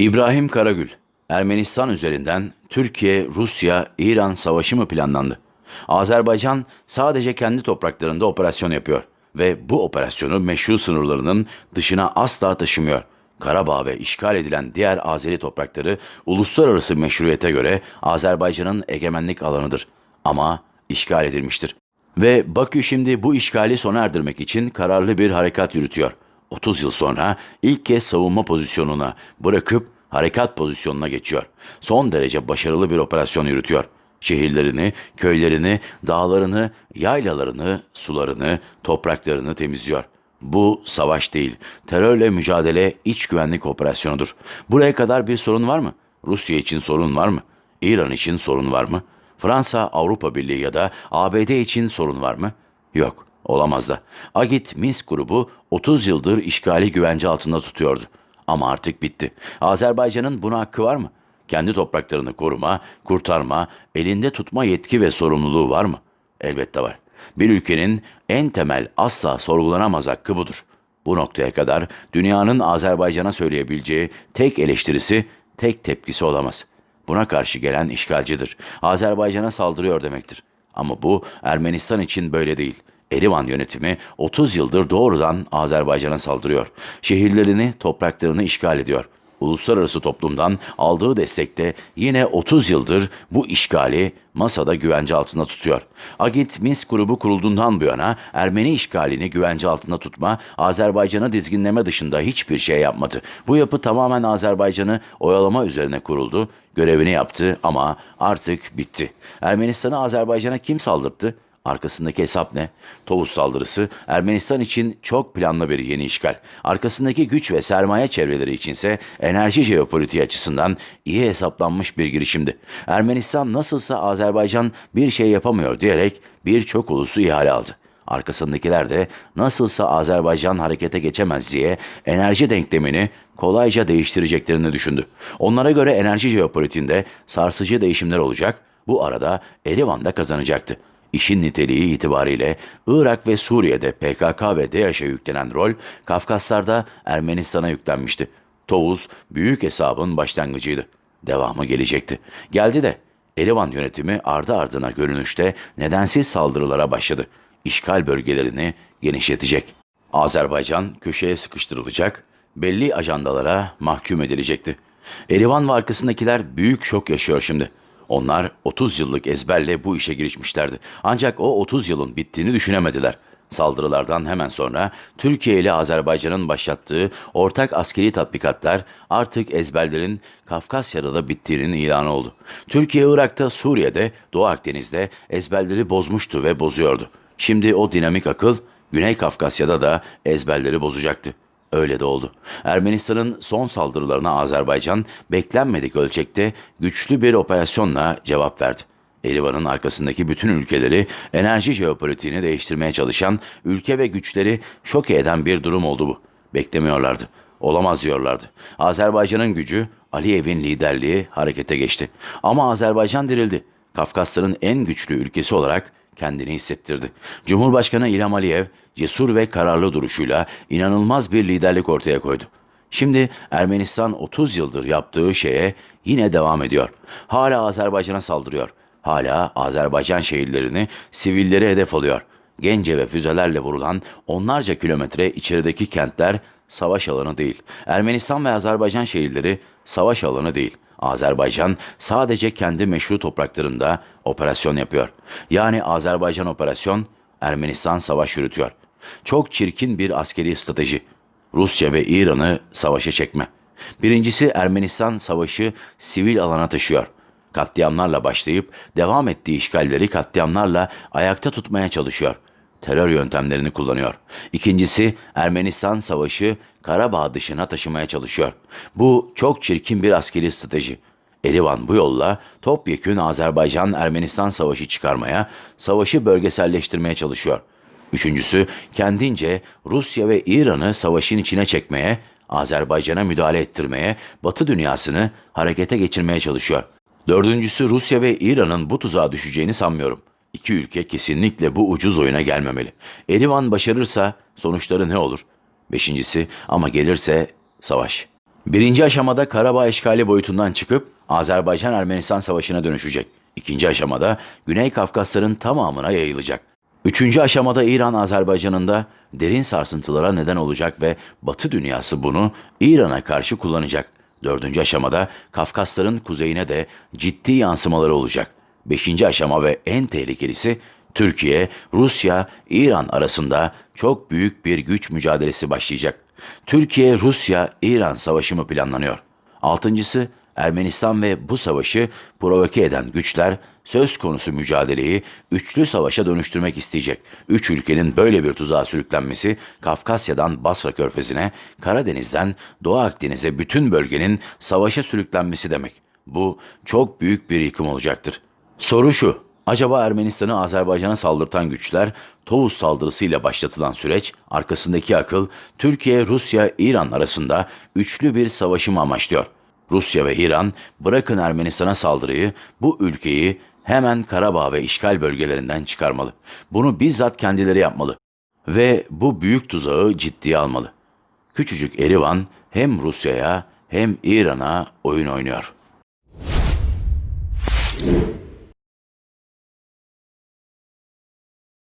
İbrahim Karagül, Ermenistan üzerinden Türkiye, Rusya, İran savaşı mı planlandı? Azerbaycan sadece kendi topraklarında operasyon yapıyor ve bu operasyonu meşru sınırlarının dışına asla taşımıyor. Karabağ ve işgal edilen diğer Azeri toprakları uluslararası meşruiyete göre Azerbaycan'ın egemenlik alanıdır ama işgal edilmiştir. Ve Bakü şimdi bu işgali sona erdirmek için kararlı bir harekat yürütüyor. 30 yıl sonra ilk kez savunma pozisyonuna bırakıp harekat pozisyonuna geçiyor. Son derece başarılı bir operasyon yürütüyor. Şehirlerini, köylerini, dağlarını, yaylalarını, sularını, topraklarını temizliyor. Bu savaş değil, terörle mücadele iç güvenlik operasyonudur. Buraya kadar bir sorun var mı? Rusya için sorun var mı? İran için sorun var mı? Fransa, Avrupa Birliği ya da ABD için sorun var mı? Yok, olamaz da. Agit Minsk grubu 30 yıldır işgali güvence altında tutuyordu. Ama artık bitti. Azerbaycan'ın buna hakkı var mı? Kendi topraklarını koruma, kurtarma, elinde tutma yetki ve sorumluluğu var mı? Elbette var. Bir ülkenin en temel asla sorgulanamaz hakkı budur. Bu noktaya kadar dünyanın Azerbaycan'a söyleyebileceği tek eleştirisi, tek tepkisi olamaz. Buna karşı gelen işgalcidir. Azerbaycan'a saldırıyor demektir. Ama bu Ermenistan için böyle değil. Erivan yönetimi 30 yıldır doğrudan Azerbaycan'a saldırıyor. Şehirlerini, topraklarını işgal ediyor. Uluslararası toplumdan aldığı destekte yine 30 yıldır bu işgali masada güvence altında tutuyor. Agit Minsk grubu kurulduğundan bu yana Ermeni işgalini güvence altında tutma, Azerbaycan'ı dizginleme dışında hiçbir şey yapmadı. Bu yapı tamamen Azerbaycan'ı oyalama üzerine kuruldu, görevini yaptı ama artık bitti. Ermenistan'ı Azerbaycan'a kim saldırdı? Arkasındaki hesap ne? Tovuz saldırısı Ermenistan için çok planlı bir yeni işgal. Arkasındaki güç ve sermaye çevreleri içinse enerji jeopolitiği açısından iyi hesaplanmış bir girişimdi. Ermenistan nasılsa Azerbaycan bir şey yapamıyor diyerek birçok ulusu ihale aldı. Arkasındakiler de nasılsa Azerbaycan harekete geçemez diye enerji denklemini kolayca değiştireceklerini düşündü. Onlara göre enerji jeopolitiğinde sarsıcı değişimler olacak, bu arada Erivan da kazanacaktı. İşin niteliği itibariyle Irak ve Suriye'de PKK ve DAEŞ'e yüklenen rol Kafkaslar'da Ermenistan'a yüklenmişti. Tovuz büyük hesabın başlangıcıydı. Devamı gelecekti. Geldi de Erivan yönetimi ardı ardına görünüşte nedensiz saldırılara başladı. İşgal bölgelerini genişletecek. Azerbaycan köşeye sıkıştırılacak, belli ajandalara mahkum edilecekti. Erivan ve arkasındakiler büyük şok yaşıyor şimdi. Onlar 30 yıllık ezberle bu işe girişmişlerdi. Ancak o 30 yılın bittiğini düşünemediler. Saldırılardan hemen sonra Türkiye ile Azerbaycan'ın başlattığı ortak askeri tatbikatlar artık ezberlerin Kafkasya'da da bittiğinin ilanı oldu. Türkiye Irak'ta, Suriye'de, Doğu Akdeniz'de ezberleri bozmuştu ve bozuyordu. Şimdi o dinamik akıl Güney Kafkasya'da da ezberleri bozacaktı. Öyle de oldu. Ermenistan'ın son saldırılarına Azerbaycan beklenmedik ölçekte güçlü bir operasyonla cevap verdi. Erivan'ın arkasındaki bütün ülkeleri enerji jeopolitiğini değiştirmeye çalışan ülke ve güçleri şok eden bir durum oldu bu. Beklemiyorlardı. Olamaz diyorlardı. Azerbaycan'ın gücü, Aliyev'in liderliği harekete geçti. Ama Azerbaycan dirildi. Kafkasların en güçlü ülkesi olarak kendini hissettirdi. Cumhurbaşkanı İlham Aliyev cesur ve kararlı duruşuyla inanılmaz bir liderlik ortaya koydu. Şimdi Ermenistan 30 yıldır yaptığı şeye yine devam ediyor. Hala Azerbaycan'a saldırıyor. Hala Azerbaycan şehirlerini, sivilleri hedef alıyor. Gence ve füzelerle vurulan onlarca kilometre içerideki kentler savaş alanı değil. Ermenistan ve Azerbaycan şehirleri savaş alanı değil. Azerbaycan sadece kendi meşru topraklarında operasyon yapıyor. Yani Azerbaycan operasyon, Ermenistan savaş yürütüyor. Çok çirkin bir askeri strateji. Rusya ve İran'ı savaşa çekme. Birincisi Ermenistan savaşı sivil alana taşıyor. Katliamlarla başlayıp devam ettiği işgalleri katliamlarla ayakta tutmaya çalışıyor. Terör yöntemlerini kullanıyor. İkincisi Ermenistan savaşı Karabağ dışına taşımaya çalışıyor. Bu çok çirkin bir askeri strateji. Erivan bu yolla topyekün Azerbaycan-Ermenistan savaşı çıkarmaya, savaşı bölgeselleştirmeye çalışıyor. Üçüncüsü kendince Rusya ve İran'ı savaşın içine çekmeye, Azerbaycan'a müdahale ettirmeye, Batı dünyasını harekete geçirmeye çalışıyor. Dördüncüsü Rusya ve İran'ın bu tuzağa düşeceğini sanmıyorum. İki ülke kesinlikle bu ucuz oyuna gelmemeli. Erivan başarırsa sonuçları ne olur? Beşincisi ama gelirse savaş. Birinci aşamada Karabağ işgali boyutundan çıkıp Azerbaycan-Ermenistan savaşına dönüşecek. İkinci aşamada Güney Kafkasların tamamına yayılacak. Üçüncü aşamada İran Azerbaycan'ında derin sarsıntılara neden olacak ve Batı dünyası bunu İran'a karşı kullanacak. Dördüncü aşamada Kafkasların kuzeyine de ciddi yansımaları olacak. Beşinci aşama ve en tehlikelisi Türkiye, Rusya, İran arasında çok büyük bir güç mücadelesi başlayacak. Türkiye, Rusya, İran savaşı mı planlanıyor? Altıncısı Ermenistan ve bu savaşı provoke eden güçler söz konusu mücadeleyi üçlü savaşa dönüştürmek isteyecek. Üç ülkenin böyle bir tuzağa sürüklenmesi Kafkasya'dan Basra Körfezi'ne, Karadeniz'den Doğu Akdeniz'e bütün bölgenin savaşa sürüklenmesi demek. Bu çok büyük bir yıkım olacaktır. Soru şu, acaba Ermenistan'ı Azerbaycan'a saldırtan güçler Tovuz saldırısıyla başlatılan süreç arkasındaki akıl Türkiye, Rusya, İran arasında üçlü bir savaşı mı amaçlıyor? Rusya ve İran bırakın Ermenistan'a saldırıyı bu ülkeyi hemen Karabağ ve işgal bölgelerinden çıkarmalı. Bunu bizzat kendileri yapmalı ve bu büyük tuzağı ciddiye almalı. Küçücük Erivan hem Rusya'ya hem İran'a oyun oynuyor.